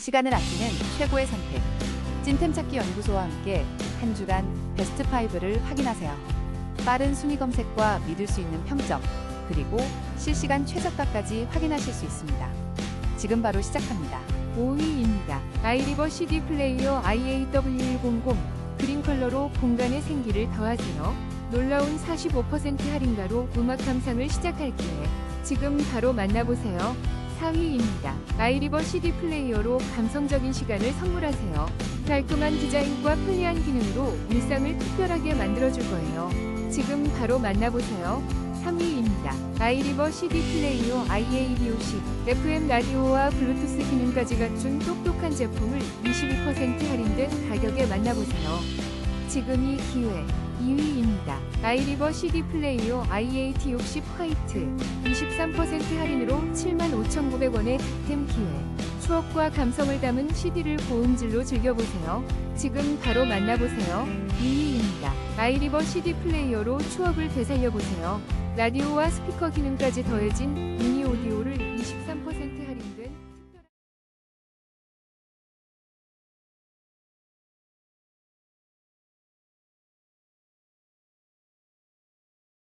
시간을 아끼는 최고의 선택. 찐템 찾기 연구소와 함께 한 주간 베스트 5를 확인하세요. 빠른 순위 검색과 믿을 수 있는 평점, 그리고 실시간 최저가까지 확인하실 수 있습니다. 지금 바로 시작합니다. 5위입니다. 아이리버 CD 플레이어 IAW100 그린 컬러로 공간의 생기를 더하세요. 놀라운 45% 할인가로 음악 감상을 시작할기에 지금 바로 만나보세요. 4위입니다. 아이리버 CD 플레이어로 감성적인 시간을 선물하세요. 깔끔한 디자인과 편리한 기능으로 일상을 특별하게 만들어줄 거예요. 지금 바로 만나보세요. 3위입니다. 아이리버 CD 플레이어 IAB50 FM 라디오와 블루투스 기능까지 갖춘 똑똑한 제품을 22% 할인된 가격에 만나보세요. 지금이 기회. 2위입니다. 아이리버 CD 플레이어 IAT60 화이트 23% 할인으로 75,900원의 득템 기회. 추억과 감성을 담은 CD를 고음질로 즐겨보세요. 지금 바로 만나보세요. 2위입니다. 아이리버 CD 플레이어로 추억을 되살려보세요. 라디오와 스피커 기능까지 더해진 미니 오디오를 23% 할인된